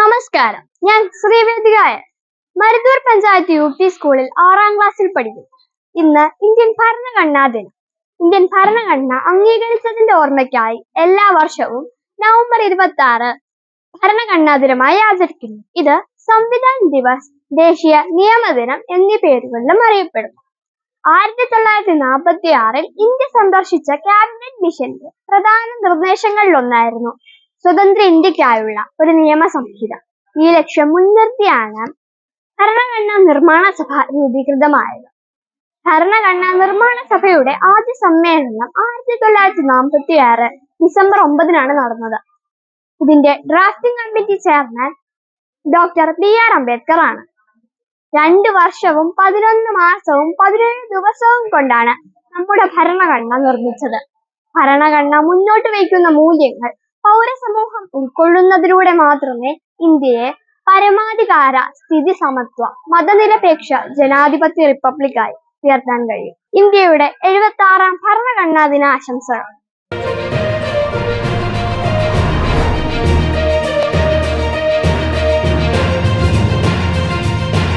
നമസ്കാരം. ഞാൻ ശ്രീവേദികായ മരുതൂർ പഞ്ചായത്ത് യു പി സ്കൂളിൽ ആറാം ക്ലാസ്സിൽ പഠിക്കുന്നു. ഇന്ന് ഇന്ത്യൻ ഭരണഘടനാ ദിനം. ഇന്ത്യൻ ഭരണഘടന അംഗീകരിച്ചതിന്റെ ഓർമ്മയ്ക്കായി എല്ലാ വർഷവും നവംബർ ഇരുപത്തി ആറ് ഭരണഘടനാ ദിനമായി ആചരിക്കുന്നു. ഇത് സംവിധാൻ ദിവസ് ദേശീയ നിയമദിനം എന്നീ പേരുകളിലും അറിയപ്പെടുന്നു. ആയിരത്തി തൊള്ളായിരത്തി നാൽപ്പത്തി ആറിൽ ഇന്ത്യ സന്ദർശിച്ച ക്യാബിനറ്റ് മിഷന്റെ പ്രധാന നിർദ്ദേശങ്ങളിലൊന്നായിരുന്നു സ്വതന്ത്ര ഇന്ത്യക്കായുള്ള ഒരു നിയമ സംഹിത ഈ ലക്ഷ്യം മുൻനിർത്തിയാണ് ഭരണഘടനാ നിർമ്മാണ സഭ രൂപീകൃതമായത്. ഭരണഘടനാ നിർമ്മാണ സഭയുടെ ആദ്യ സമ്മേളനം ആയിരത്തി തൊള്ളായിരത്തി നാൽപ്പത്തി ആറ് ഡിസംബർ ഒമ്പതിനാണ് നടന്നത്. ഇതിന്റെ drafting committee chairman doctor B R Ambedkar ആണ്. രണ്ടു വർഷവും പതിനൊന്ന് മാസവും പതിനേഴ് ദിവസവും കൊണ്ടാണ് നമ്മുടെ ഭരണഘടന നിർമ്മിച്ചത്. ഭരണഘടന മുന്നോട്ട് വയ്ക്കുന്ന മൂല്യങ്ങൾ പൗരസമൂഹം ഉൾക്കൊള്ളുന്നതിലൂടെ മാത്രമേ ഇന്ത്യയെ പരമാധികാര സ്ഥിതി സമത്വ മതനിരപേക്ഷ ജനാധിപത്യ റിപ്പബ്ലിക്കായി ഉയർത്താൻ കഴിയും. ഇന്ത്യയുടെ എഴുപത്തി ആറാം ഭരണഘടനാ ദിനാശംസകൾ.